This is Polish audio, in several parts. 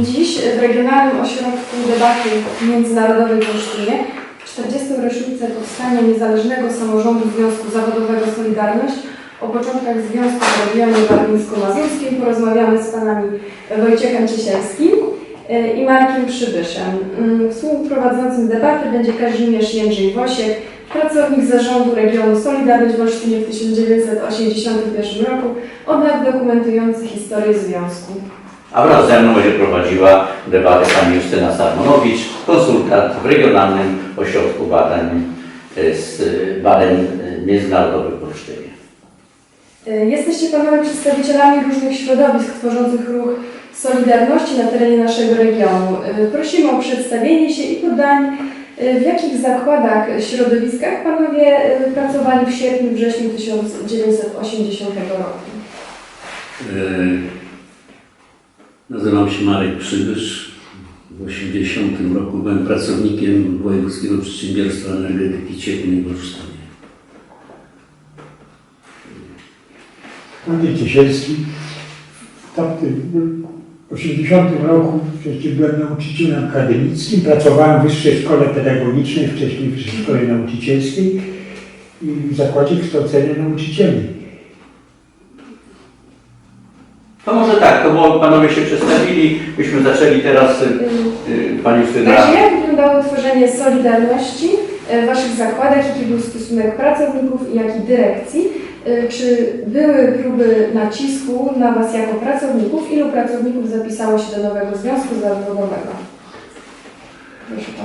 Dziś w Regionalnym Ośrodku Debaty Międzynarodowej w Olsztynie w 40. rocznicę powstania Niezależnego Samorządu Związku Zawodowego Solidarność o początkach Związku w regionie warmińsko-mazurskim porozmawiamy z panami Wojciechem Ciesielskim e, i Markiem Przybyszem. Mm, Współprowadzącym debaty będzie Kazimierz Jędrzej-Wosiek, pracownik zarządu regionu Solidarność w Olsztynie w 1981 roku, od lat dokumentujący historię związku. A wraz ze mną będzie prowadziła debatę pani Justyna Sarmanowicz, konsultant w Regionalnym Ośrodku Badań, e, z Badań e, Międzynarodowych w Olsztynie. E, Jesteście panowie przedstawicielami różnych środowisk tworzących ruch Solidarności na terenie naszego regionu. Prosimy o przedstawienie się i podanie, e, w jakich zakładach, środowiskach panowie pracowali w sierpniu, wrześniu 1980 roku. E, Nazywam się Marek Przybysz. W 80 roku byłem pracownikiem Wojewódzkiego Przedsiębiorstwa Energetyki Cieplnej w Olsztynie. Andrzej Ciesielski. W tamtym 80 roku wcześniej byłem nauczycielem akademickim, pracowałem w Wyższej Szkole Pedagogicznej, wcześniej w Wyższej Szkole Nauczycielskiej i w Zakładzie Kształcenia Nauczycieli. To może tak, to bo panowie się przedstawili, byśmy zaczęli teraz, e, e, pani Justyna. Także jak wyglądało tworzenie Solidarności e, w waszych zakładach, jaki był stosunek pracowników i jaki dyrekcji? E, Czy były próby nacisku na was jako pracowników? Ilu pracowników zapisało się do nowego związku zawodowego?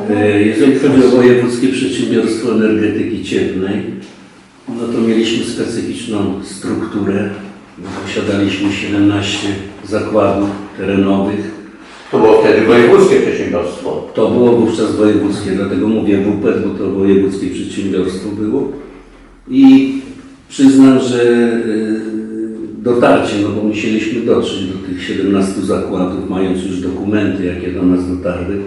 E, Jeżeli chodzi o Wojewódzkie Przedsiębiorstwo Energetyki Cieplnej, no to mieliśmy specyficzną strukturę. Posiadaliśmy 17 zakładów terenowych, To było wtedy wojewódzkie przedsiębiorstwo. To było wówczas wojewódzkie, dlatego mówię WPET, bo to wojewódzkie przedsiębiorstwo było. I przyznam, że y, dotarcie, no bo musieliśmy dotrzeć do tych 17 zakładów, mając już dokumenty, jakie do nas dotarły,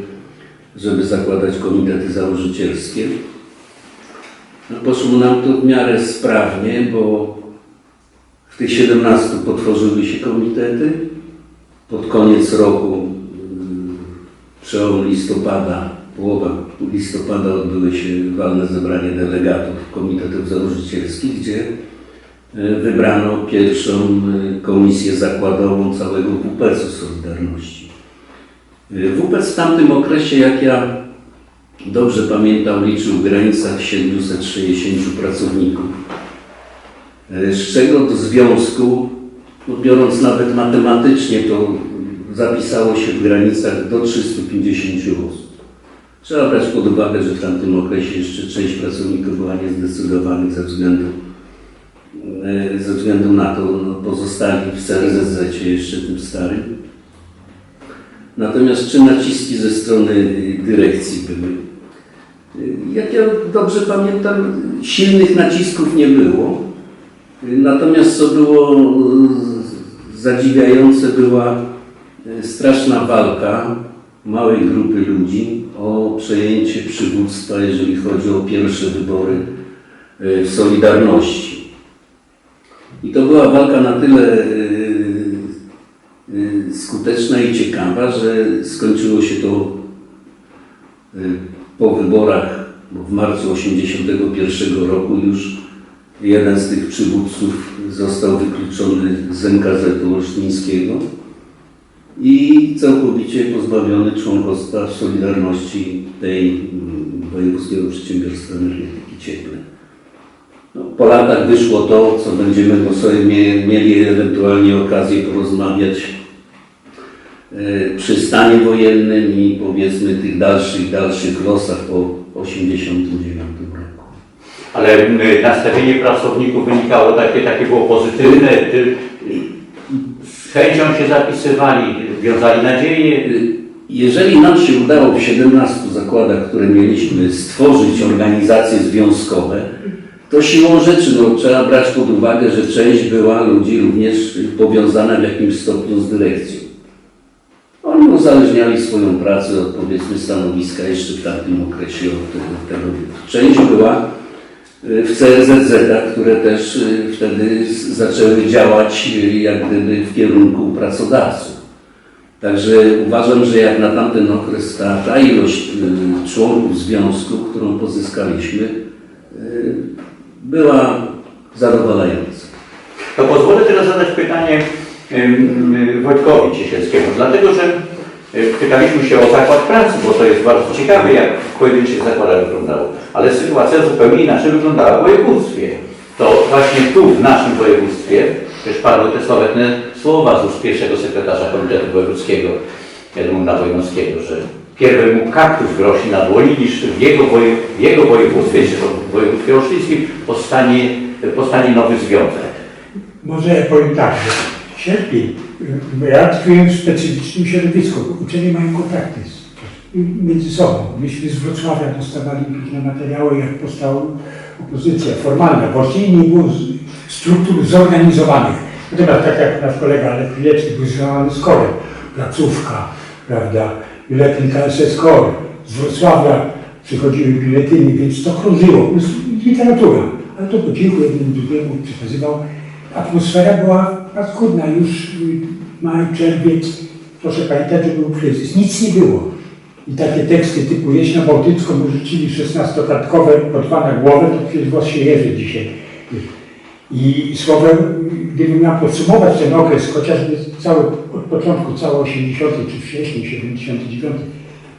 żeby zakładać komitety założycielskie. No, poszło nam to w miarę sprawnie, bo w tych 17 potworzyły się komitety. Pod koniec roku y, przełom listopada, połowa listopada odbyły się walne zebranie delegatów komitetów założycielskich, gdzie e, wybrano pierwszą e, komisję zakładową całego WPS-u Solidarności. E, WPS w tamtym okresie, jak ja dobrze pamiętam, liczył w granicach 760 pracowników, z czego do związku, no biorąc nawet matematycznie, to zapisało się w granicach do 350 osób. Trzeba brać pod uwagę, że w tamtym okresie jeszcze część pracowników była niezdecydowanych ze względu, e, ze względu na to, no, pozostali w CRZZ jeszcze tym starym. Natomiast czy naciski ze strony dyrekcji były? E, Jak ja dobrze pamiętam, silnych nacisków nie było. Natomiast co było zadziwiające, była e, straszna walka małej grupy ludzi o przejęcie przywództwa, jeżeli chodzi o pierwsze wybory e, w Solidarności. I to była walka na tyle e, skuteczna i ciekawa, że skończyło się to po wyborach, bo w marcu 1981 roku już jeden z tych przywódców został wykluczony z MKZ-u olsztyńskiego i całkowicie pozbawiony członkostwa w Solidarności tej mm, Wojewódzkiego Przedsiębiorstwa Energetyki Cieplnej. No, po latach wyszło to, co będziemy bo sobie mie- mieli ewentualnie okazję porozmawiać e, przy stanie wojennym i powiedzmy tych dalszych, dalszych losach po 1989 roku. Ale m, nastawienie pracowników wynikało takie, takie było pozytywne, ty, z chęcią się zapisywali, wiązali nadzieję. Jeżeli nam się udało w 17 zakładach, które mieliśmy, stworzyć organizacje związkowe, to siłą rzeczy no, trzeba brać pod uwagę, że część była ludzi również powiązana w jakimś stopniu z dyrekcją. Oni uzależniali swoją pracę od powiedzmy stanowiska jeszcze w tamtym okresie od tego. Część była y, w CRZZ-ach, które też y, wtedy zaczęły działać y, jak gdyby w kierunku pracodawców. Także uważam, że jak na tamten okres ta, ta ilość y, członków związku, którą pozyskaliśmy, y, była zadowalająca. To pozwolę teraz zadać pytanie Wojtkowi Ciesielskiemu, dlatego że y, pytaliśmy się o zakład pracy, bo to jest bardzo ciekawe, jak w pojedynczych zakładach wyglądało. Ale sytuacja zupełnie inaczej wyglądała w województwie. To właśnie tu, w naszym województwie, też padły te sławetne słowa z ust pierwszego sekretarza Komitetu Wojewódzkiego Edmunda Wojnowskiego, że pierwej mu kaktus rośnie na dłoni niż w jego, woje, w jego województwie, czy w województwie olsztyńskim, powstanie, powstanie nowy związek. Może ja powiem tak, sierpień, w specyficznym środowisku, uczeni mają kontakty z, między sobą. Myśmy z Wrocławia dostawali różne materiały, jak powstała opozycja formalna. Właściwie nie było struktur zorganizowanych. Natomiast tak jak nasz kolega Alek Chwilecki był związany z korem, placówka, prawda, biuletyn KSS KOR, z Wrocławia przychodziły biuletyny, więc to krążyło, literatura. Ale to po cichu jeden drugiemu przekazywał. Atmosfera była paskudna, już y, maj, czerwiec, proszę pamiętać, że był kryzys. Nic nie było. I takie teksty typu jeść na Bałtycką rzucili 16-kartkowe pod Pana głowę, to przecież was się jeży dzisiaj. I słowem, gdybym miał podsumować ten okres, chociażby cały, od początku, cały 80 czy wcześniej, 79,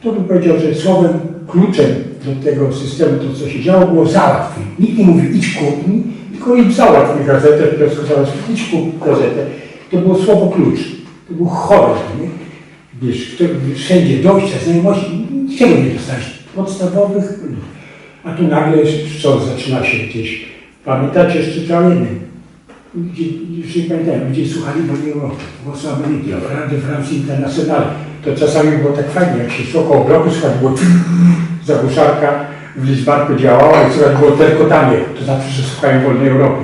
to bym powiedział, że słowem kluczem do tego systemu, to co się działo, było załatwić. Nikt nie mówił idź kup mi, tylko idź załatw mi gazetę, tylko załatw, idź kup gazetę. To było słowo klucz. To był horror, nie? Wiesz, kto, wszędzie dojścia, znajomości, niczego nie dostałeś. Podstawowych, a tu nagle co zaczyna się gdzieś. Pamiętacie jeszcze jednym? Gdzie, już nie pamiętam, gdzie słuchali mojego głosu Ameryki, o Radio France Internationale. To czasami było tak fajnie, jak się szło koło bloku, słychać było zagłuszarka w Lidzbarku działała i słychać było terkotanie. To znaczy, że słuchają wolnej Europy.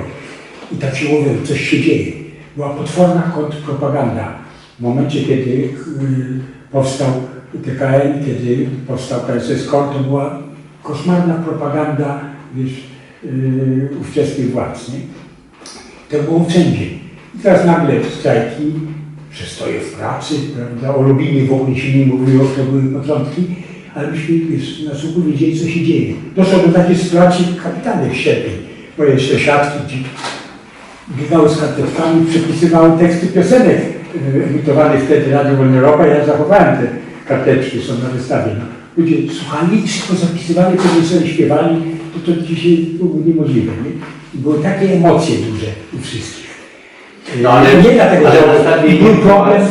I tak się mówiło, coś się dzieje. Była potworna kontrpropaganda. W momencie, kiedy y, powstał TKN, kiedy powstał KSS KOR, to była koszmarna propaganda, wiesz, yy, ówczesnych władz, nie? To było wszędzie. I teraz nagle strajki, przestoje w pracy, prawda, o Lubinie w ogóle się nie mówiło, to były początki, ale myśmy na słuchu wiedzieli, co się dzieje. Doszło do takiej sytuacji kapitalnych sierpień. Moje sąsiadki, biegały z karteczkami, przepisywały teksty piosenek e, emitowanych wtedy Radio Wolna Europa. Ja zachowałem te karteczki, są na wystawie. Ludzie słuchali i szybko zapisywali, kiedy sobie śpiewali, to to dzisiaj było niemożliwe. Nie? I były takie emocje duże u wszystkich. No ale- nie dlatego, ale że był problem,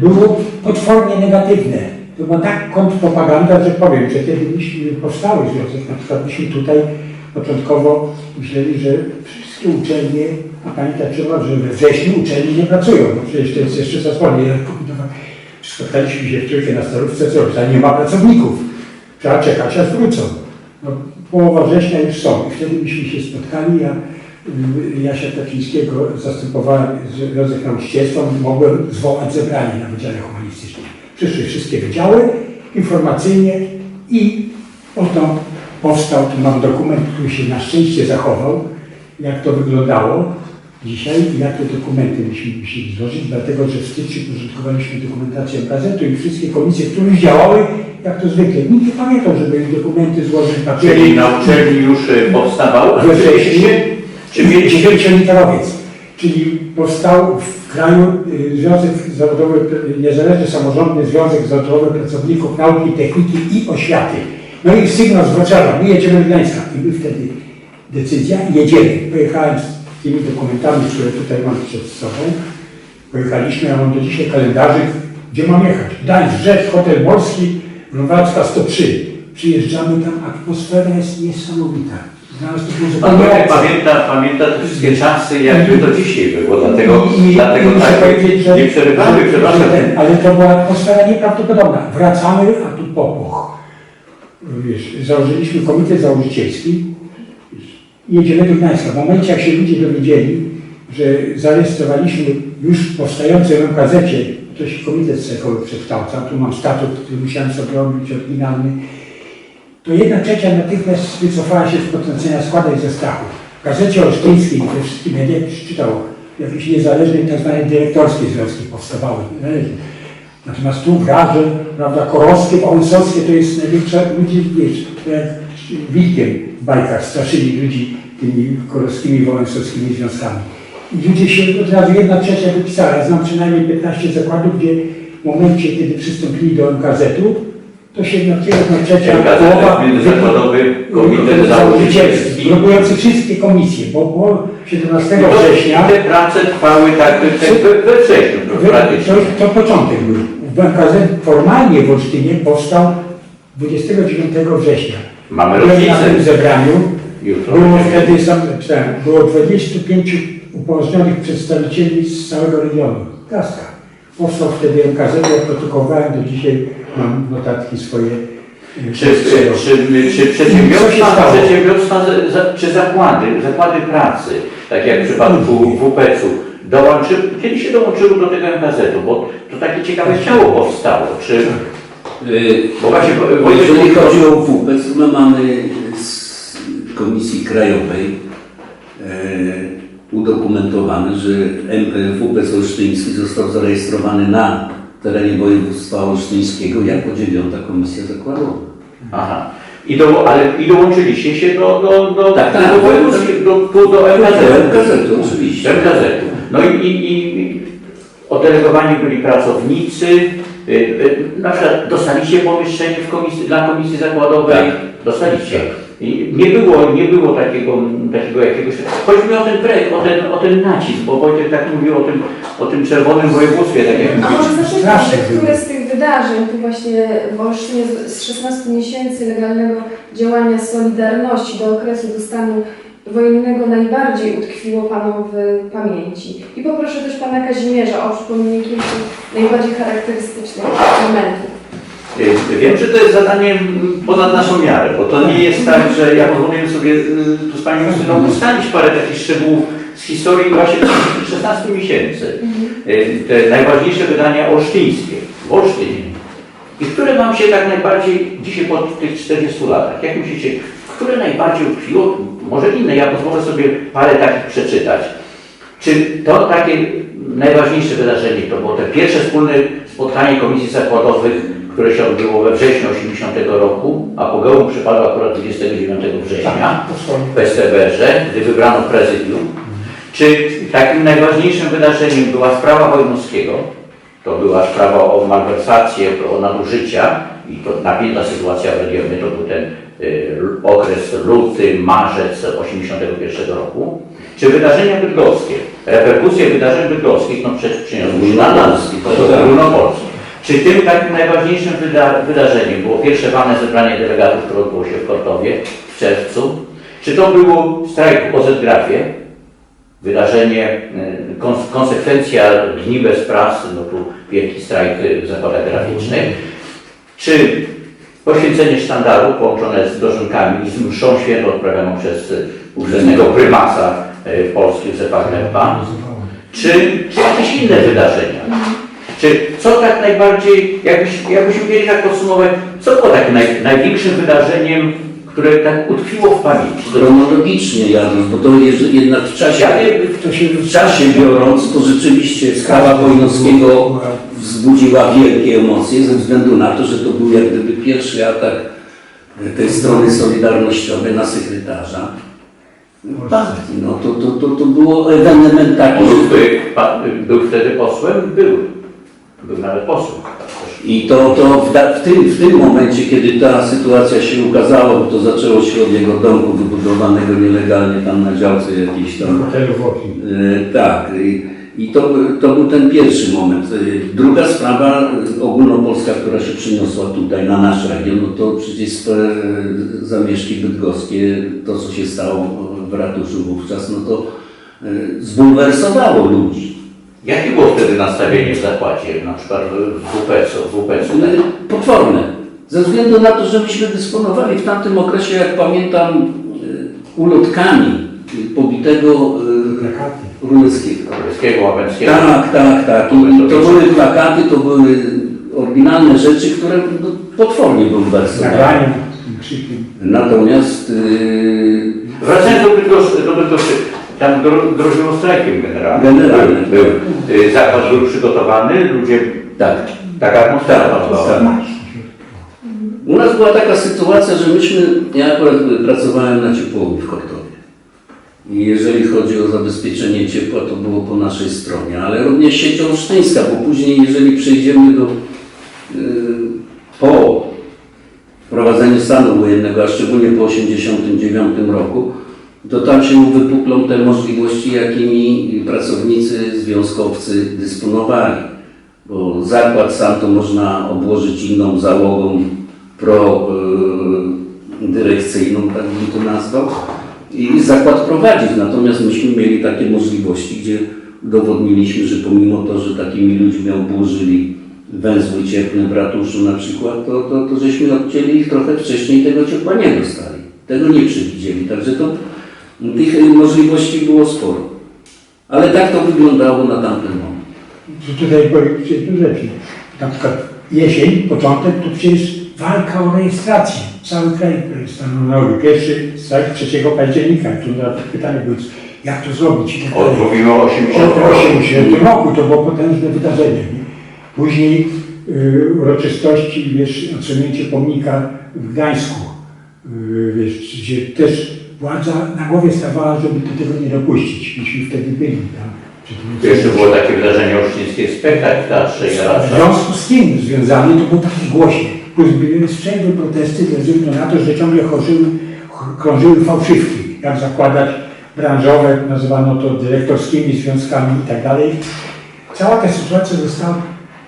było potwornie negatywne. To była tak kontrpropaganda, że powiem, że kiedy myśmy powstały związek, na przykład myśmy tutaj początkowo myśleli, że wszystkie uczelnie, a pamiętać trzeba, że we wrześniu uczelnie nie pracują, bo przecież to jest jeszcze zasłanie. Spotkaliśmy się w trójkę na starówce, co że nie ma pracowników. Trzeba czekać, aż wrócą. No, połowa września już są. I wtedy myśmy się spotkali, ja y, Jasia Kaczyńskiego zastępowałem Związek Nauczycielstwa, mogłem zwołać zebranie na Wydziale Humanistycznym. Przyszły wszystkie wydziały informacyjnie i oto powstał, tu mam dokument, który się na szczęście zachował, jak to wyglądało dzisiaj i jakie dokumenty myśmy musieli złożyć, dlatego że w styczniu użytkowaliśmy dokumentację gazetu i wszystkie komisje, które działały, jak to zwykle. Nikt nie pamiętał, żeby dokumenty złożyć na Czyli na uczelni już y, powstawał? Wrześniu. Mieliście- Czy mieliście czyli powstał w kraju y, Związek Zawodowy, Niezależny Samorządny Związek Zawodowy Pracowników Nauki, Techniki i Oświaty. No i sygnał z Wrocławia, my jedziemy do Gdańska. I był wtedy decyzja, jedziemy. Pojechałem z tymi dokumentami, które tutaj mam przed sobą. Pojechaliśmy, ja mam do dzisiaj kalendarzyk, gdzie mam jechać. Gdańsk, Rzecz, Hotel Morski, Grunwaldzka 103. Przyjeżdżamy tam, atmosfera jest niesamowita. Pan Wojtek pamięta, pamięta te wszystkie czasy, jakby to dzisiaj było, dlatego, I- dlatego i tak, że- nie przerywamy, przepraszam. ten, Ale to była atmosfera nieprawdopodobna. Wracamy, a tu popłoch. Wiesz, założyliśmy komitet założycielski i jedziemy do Gdańska. W momencie, jak się ludzie dowiedzieli, że zarejestrowaliśmy już w gazecie, to się komitet cechowy przekształca, tu mam statut, który musiałem sobie robić oryginalny, to jedna trzecia natychmiast wycofała się z potrącenia składek ze strachu. W gazecie olsztyńskiej, we wszystkich mediach przeczytało, jakieś niezależne tak zwane dyrektorskie związki powstawały. Natomiast tu wrażę, prawda, korowskie, wałęsowskie to jest największa, ludzie, wiesz, jak wilkiem w bajkach straszyli ludzi tymi korowskimi, wałęsowskimi związkami. I ludzie się od razu jedna trzecia wypisała. Ja znam przynajmniej 15 zakładów, gdzie w momencie, kiedy przystąpili do MKZ-u, to się jedna trzecia połowa Międzyzakładowy Komitet Założycielski. robiący wszystkie komisje, bo było 17 I to- września Te prace trwały tak tak we, we wrześniu Wy- praktycznie. To, to początek był. W MKZ formalnie w Olsztynie powstał 29 września. Mamy Byłem na tym rocznicę. zebraniu. Jutro Było wtedy sam, było 25 upoważnionych przedstawicieli z całego regionu. Kaska. Powstał wtedy MKZ, ja protokowałem, do dzisiaj mam notatki swoje. y, Czy, czy, czy, czy przedsiębiorstwa, przedsiębiorstwa czy zakłady, zakłady pracy, tak jak w przypadku WPC-u, dołączy, kiedy się dołączyły do tego MKZ-u, bo to takie ciekawe ciało powstało. Czy, Y, bo właśnie Bo jeżeli chodzi o WPS, my mamy z Komisji Krajowej e, udokumentowane, że WPS Olsztyński został zarejestrowany na terenie województwa olsztyńskiego jako dziewiąta komisja zakładowa. Aha. I, do, ale, I dołączyliście się do, do, do, Tak, tak. do, do, tu do MKZ-u. MKZ-u, oczywiście. MKZ-u. No i, i, i oddelegowani byli pracownicy. y, y, Na przykład dostaliście pomieszczenie w komisji, dla komisji zakładowej. Tak. Dostaliście. I nie było, nie było takiego, takiego jakiegoś. Chodzi mi o ten projekt, o ten, o ten nacisk, bo Wojtek tak mówił o tym, o tym czerwonym województwie, tak jak A może było. które z tych wydarzeń, tu właśnie w Olsztynie z- z 16 miesięcy legalnego działania Solidarności do okresu do stanu wojennego najbardziej utkwiło Panu w pamięci? I poproszę też Pana Kazimierza o przypomnienie kilku najbardziej charakterystycznych momentów. Wiem, że to jest zadanie mm, ponad naszą miarę, bo to nie jest tak, że ja pozwolę sobie y, tu z Panią Justyną ustalić parę takich szczegółów z historii właśnie tych 16 miesięcy. Y, Te najważniejsze wydania olsztyńskie, w Olsztynie. I które Wam się tak najbardziej dzisiaj po tych 40 latach, jak myślicie, które najbardziej utkwiło? Może inne, ja pozwolę sobie parę takich przeczytać. Czy to takie najważniejsze wydarzenie to było te pierwsze wspólne spotkanie komisji zakładowych, które się odbyło we wrześniu 80 roku, a pogodą przypadło akurat 29 września w Westerberze, gdy wybrano prezydium. Czy takim najważniejszym wydarzeniem była sprawa Wojnowskiego? To była sprawa o malwersację, o nadużycia i to napięta sytuacja w regionie. To był ten y, okres luty, marzec 81 roku. Czy wydarzenia bydgoskie, reperkusje wydarzeń bydgoskich, no przecież przyniosły się na nas, to ogólnopolskie. Czy tym takim najważniejszym wyda wydarzeniem było pierwsze walne zebranie delegatów, które odbyło się w Kortowie w czerwcu? Czy to było strajk w OZ-grafie? Wydarzenie, y, kons konsekwencja dni bez pracy, no tu wielki strajk y, w zakładach graficznych. Czy poświęcenie sztandaru połączone z dożynkami i z mszą świętą odprawioną przez y, ówczesnego prymasa y, Polski Józefa Klempa? Czy, czy jakieś inne wydarzenia? Czy co tak najbardziej, jakbyś, jakbyśmy mieli tak podsumować, co było takim naj, największym wydarzeniem, które tak utkwiło w pamięci? Chronologicznie jadąc, bo to jest jednak w czasie, w czasie biorąc, to rzeczywiście sprawa Wojnowskiego wzbudziła wielkie emocje ze względu na to, że to był jak gdyby pierwszy atak tej strony solidarnościowej na sekretarza partii. No to, to, to, to było ewenement taki, On że by, pan, był wtedy posłem? Był. Był nawet posłem. I to, to w, da- w, tym, w tym momencie, kiedy ta sytuacja się ukazała, bo to zaczęło się od jego domku wybudowanego nielegalnie tam na działce jakiejś tam. hotelu Włoki. E, tak. I, i to, to był ten pierwszy moment. E, Druga sprawa e, ogólnopolska, która się przyniosła tutaj na nasz region, no to przecież zamieszki bydgoskie, to co się stało w ratuszu wówczas, no to zbulwersowało ludzi. Jakie było wtedy nastawienie w zakładzie, na przykład w WPC-u? W WPC-u? E, Potworne. Ze względu na to, że myśmy dysponowali w tamtym okresie, jak pamiętam, e, ulotkami e, pobitego. Ruleckiego. Łabęckiego? Tak, tak, tak. I to były plakaty, to były oryginalne rzeczy, które no, potwornie. Nagrania, krzykiem. Natomiast yy, Wracając do Bydgoszczy, do Bydgoszczy, tam gro, groziło strajkiem generalnie. Generalnym. Był, był, y, zakład był przygotowany, ludzie tak, Taka atmosfera panowała. Tak. U nas była taka sytuacja, że myśmy, ja akurat pracowałem na ciepłowni w Kortowie. I jeżeli chodzi o zabezpieczenie ciepła, to było po naszej stronie, ale również sieć olsztyńska, bo później, jeżeli przejdziemy do, yy, po wprowadzeniu stanu wojennego, a szczególnie po 1989 roku, to tam się wypuklą te możliwości, jakimi pracownicy, związkowcy dysponowali. Bo zakład sam to można obłożyć inną załogą pro y, dyrekcyjną, tak bym to nazwał, i zakład prowadzić. Natomiast myśmy mieli takie możliwości, gdzie udowodniliśmy, że pomimo to, że takimi ludźmi obłożyli węzły cieplne w ratuszu na przykład, to, to, to żeśmy odcięli ich trochę wcześniej, tego ciepła nie dostali. Tego nie przewidzieli. Także to tych możliwości było sporo. Ale tak to wyglądało na tamten moment. że tutaj były przecież rzeczy. Na przykład jesień, początek, to przecież walka o rejestrację. Cały kraj stanowił pierwszy strajk 3 października. Tu na pytanie było, jak to zrobić tak dalej. Mówimy o 80 W 1980 roku to było potężne wydarzenie. Nie? Później y, uroczystości, wiesz, odsunięcie pomnika w Gdańsku, y, wiesz, gdzie też władza na głowie stawała, żeby do tego nie dopuścić. Myśmy wtedy byli przy tym- Jeszcze było takie wydarzenie olsztyńskie, spektakl w Teatrze w związku z tym związany to był taki głośny. Plus sprzęty protesty ze względu na to, że ciągle krążyły, krążyły fałszywki. Jak zakładać branżowe, nazywano to dyrektorskimi związkami i tak dalej. Cała ta sytuacja została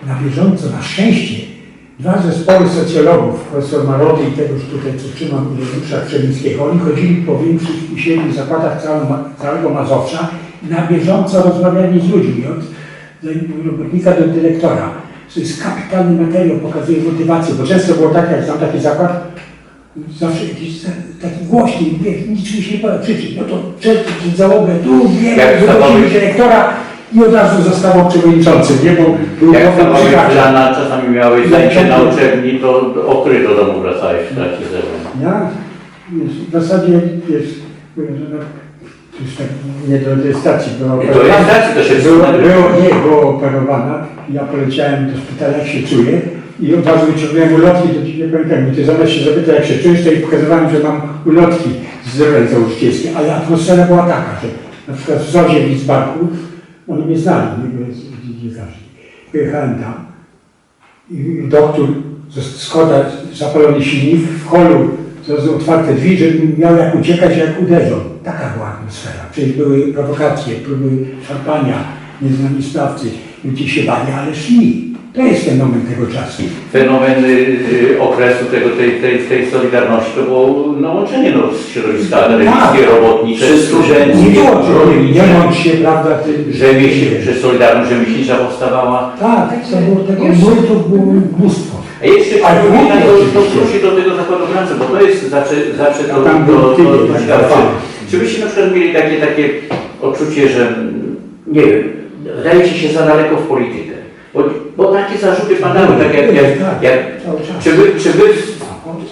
na bieżąco, na szczęście. Dwa zespoły socjologów, profesor Marody i tegoż tutaj, co trzymam, Ireusza Krzemińskiego, oni chodzili po większych i średnich zakładach całego, Mazowsza i na bieżąco rozmawiali z ludźmi, od robotnika do dyrektora. To jest kapitalny materiał, pokazuje motywację, bo często było tak, jak znam taki zakład, zawsze jakiś taki głośny, wiesz, niczym się nie pada krzyczyć, no to przed, przed załogę, tu, bieg, Jak wynosimy stawowy- dyrektora i od razu zostało przewodniczącym, nie, bo był Jak to przyjaciel. plana czasami miałeś zajęcie na uczelni, to okry do domu wracałeś w trakcie zebrań. Ja wiesz, w zasadzie wiesz, powiem, że no, to już tak nie do rejestracji była Nie do rejestracji, to się było, wstrzymane. było, nie, była operowana. Ja poleciałem do szpitala, jak się czuję i od razu wyciągnąłem ulotki, to ci nie pamiętam. I ty zamiast się zapytać, jak się czujesz, to i pokazywałem, że mam ulotki z zebrań założycielskie. Ale atmosfera była taka, że na przykład w Zozie w oni mnie znali, nie, dziennikarzy. Pojechałem tam i doktor Skoda, zapalony silnik, w holu to otwarte drzwi, żebym miał jak uciekać, jak uderzą. Taka była atmosfera. Przecież były prowokacje, próby szarpania, nieznani sprawcy. Ludzie się bali, ale szli. To jest fenomen tego czasu. Fenomen y, y, okresu tego, tej, tej, tej solidarności to było nałączenie no, środowiska akademickie, robotnicze, Nie studenckie, było, że nie mądź się, prawda, ty, rzemieśl, że Solidarność Rzemieślnicza powstawała. Tak, to było tego Już- nurtów było mnóstwo. A jeszcze Ale Ale głównie to, to oczywiście. wróci do tego zakładu pracy, bo to jest zawsze, zawsze to, A tam to, był to, tydzień, to tak. Czy, czy byście na przykład mieli takie, takie odczucie, że mm, nie wiem, wdajecie się za daleko w politykę? Bo, bo takie zarzuty padały, tak jak, jak, jak Cały czas. czy wy, czy wy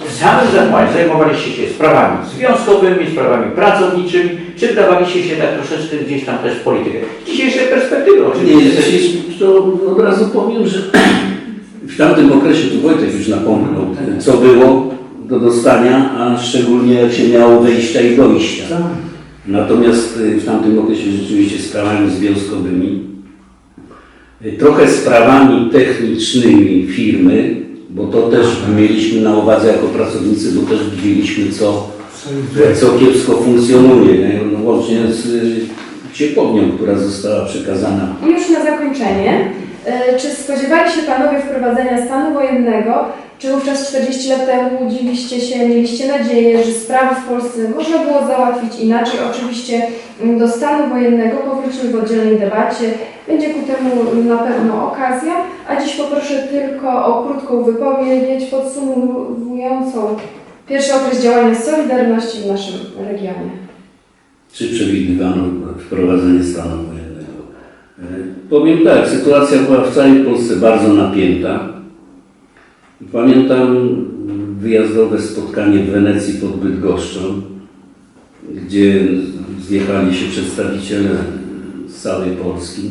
w samym zakładzie zajmowaliście się sprawami związkowymi, sprawami pracowniczymi, czy wdawaliście się tak troszeczkę gdzieś tam też w politykę? Z dzisiejszej perspektywy Nie, oczywiście. jeśli- to od razu powiem, że w tamtym okresie, tu Wojtek już napomniał, co było do dostania, a szczególnie jak się miało wejścia i dojścia. Tak. Natomiast y, w tamtym okresie rzeczywiście sprawami związkowymi, trochę sprawami technicznymi firmy, bo to też mieliśmy na uwadze jako pracownicy, bo też widzieliśmy, co, co kiepsko funkcjonuje, nie? No, łącznie z y, ciepłownią, która została przekazana I już na zakończenie, e, czy spodziewali się Panowie wprowadzenia stanu wojennego? Czy wówczas 40 lat temu łudziliście się, mieliście nadzieję, że sprawy w Polsce można było załatwić inaczej? Oczywiście mm, do stanu wojennego powrócimy w oddzielnej debacie. Będzie ku temu na pewno okazja, a dziś poproszę tylko o krótką wypowiedź podsumowującą pierwszy okres działania Solidarności w naszym regionie. Czy przewidywano wprowadzenie stanu wojennego? E, Powiem tak, sytuacja była w całej Polsce bardzo napięta. Pamiętam wyjazdowe spotkanie w Wenecji pod Bydgoszczą, gdzie zjechali się przedstawiciele z całej Polski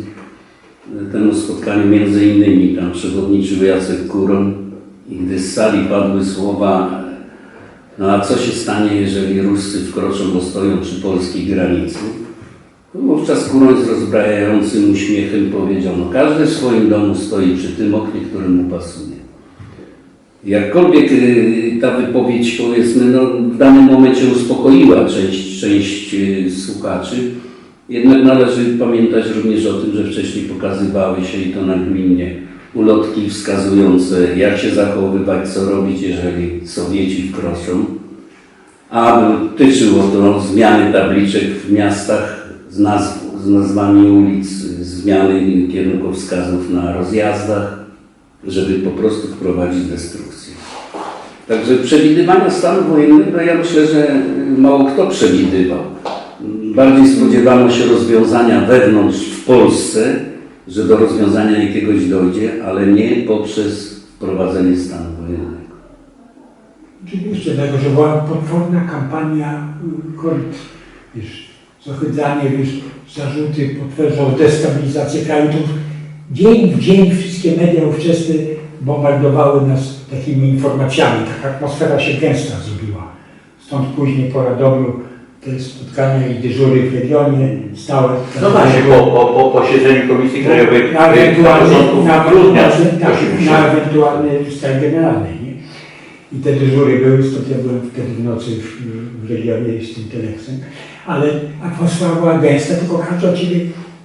temu spotkaniu między innymi tam przewodniczył Jacek Kuron i gdy z sali padły słowa no a co się stanie, jeżeli Ruscy wkroczą, bo stoją przy polskiej granicy? To wówczas Kuroń z rozbrajającym uśmiechem powiedział, no każdy w swoim domu stoi przy tym oknie, które mu pasuje. Jakkolwiek y, ta wypowiedź, powiedzmy, no, w danym momencie uspokoiła część, część y, słuchaczy, jednak należy pamiętać również o tym, że wcześniej pokazywały się i to nagminnie ulotki wskazujące, jak się zachowywać, co robić, jeżeli Sowieci wkroczą. A dotyczyło to zmiany tabliczek w miastach z, nazw, z nazwami ulic, zmiany kierunkowskazów na rozjazdach, żeby po prostu wprowadzić destrukcję. Także przewidywania stanu wojennego ja myślę, że mało kto przewidywał. Bardziej spodziewano się rozwiązania wewnątrz w Polsce, że do rozwiązania jakiegoś dojdzie, ale nie poprzez wprowadzenie stanu wojennego. Oczywiście, że była potworna kampania y, kont, wiesz, zohydzanie, wiesz, zarzuty potwierdzą destabilizację kraju. To dzień w dzień wszystkie media ówczesne bombardowały nas takimi informacjami. Taka atmosfera się gęsta zrobiła. Stąd później po Radomiu te spotkania i dyżury w regionie stałe. No właśnie, po, po, po posiedzeniu Komisji Krajowej na ewentualny, na, grudnia na, tak, 80. na ewentualny stan generalny. Nie? I te dyżury były, stąd ja byłem wtedy w nocy w, w Legionie z tym teleksem, ale atmosfera była gęsta, tylko każdy od ciebie,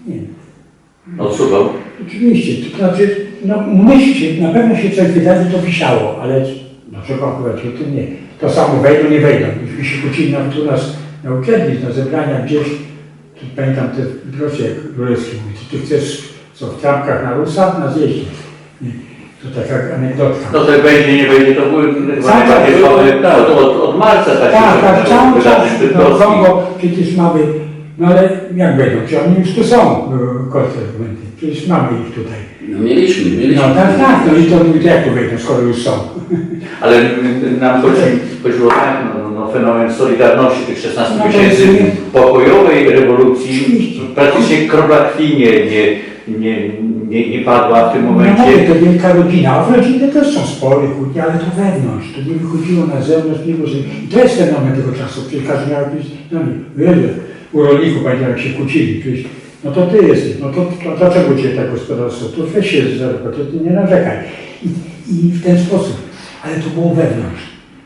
nie wiem, odsuwał. Oczywiście, to znaczy, no myślcie, na pewno się coś wydarzy, to wisiało, ale dlaczego akurat o tym nie? To samo wejdą, nie wejdą. Myśmy się kłócili nawet u nas na uczelni, na zebraniach gdzieś, tu pamiętam te procie, jak Królewski mówi, czy ty chcesz co, w trampkach na Rusa, na zjeździe. To taka anegdotka. No to wejdzie, nie wejdzie, to były chyba Tak, tak, tak. od, od, od marca takie Tak, tak, cały czas. No. Kongo przecież mamy, no ale jak będą? Czy oni już tu są, kontrargumenty? Przecież mamy ich tutaj. No mieliśmy, mieliśmy. No tak, tak, no i to jak tu wejdą, skoro już są. Ale nam chodzi, chodziło tak, no, no, fenomen Solidarności tych 16 No to miesięcy jest- pokojowej rewolucji, praktycznie kropla krwi nie, nie, nie, nie, nie padła w tym No mówię, momencie. to wielka rodzina, a w rodzinie też są spory, kłótnie, ale to wewnątrz, to nie wychodziło na zewnątrz, nie było, że... I to jest fenomen tego czasu, przecież każdy miał jakieś, no nie, wiele, u rolników pamiętam jak się kłócili, przecież, no to ty jesteś, no to, to dlaczego cię tak gospodarstwo, to weź się zarobać, to ty nie narzekaj. I, I w ten sposób, ale to było wewnątrz.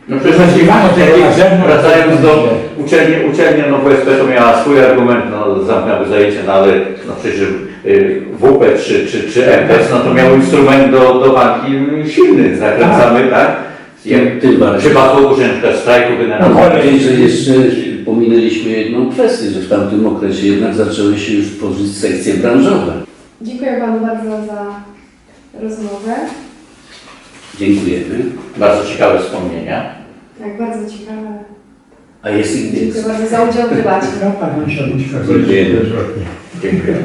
No przecież tego na zewnątrz. wracając do uczelni, uczelnia no WSP to miała swój argument, no zamknęły zajęcia, no ale no przecież y, WP czy, czy, czy MPS, no to miał instrument do, do walki silny, zakręcamy, tak? Jak Tym bardziej. przypadło urzędnika strajku No, generalnego. Bardziej, że jeszcze pominęliśmy jedną kwestię, że w tamtym okresie jednak zaczęły się już tworzyć sekcje branżowe. Dziękuję Panu bardzo za rozmowę. Dziękujemy. Bardzo ciekawe wspomnienia. Tak, bardzo ciekawe. A jest ich Dziękuję więcej. bardzo za udział w debacie. Dziękujemy. Dziękuję.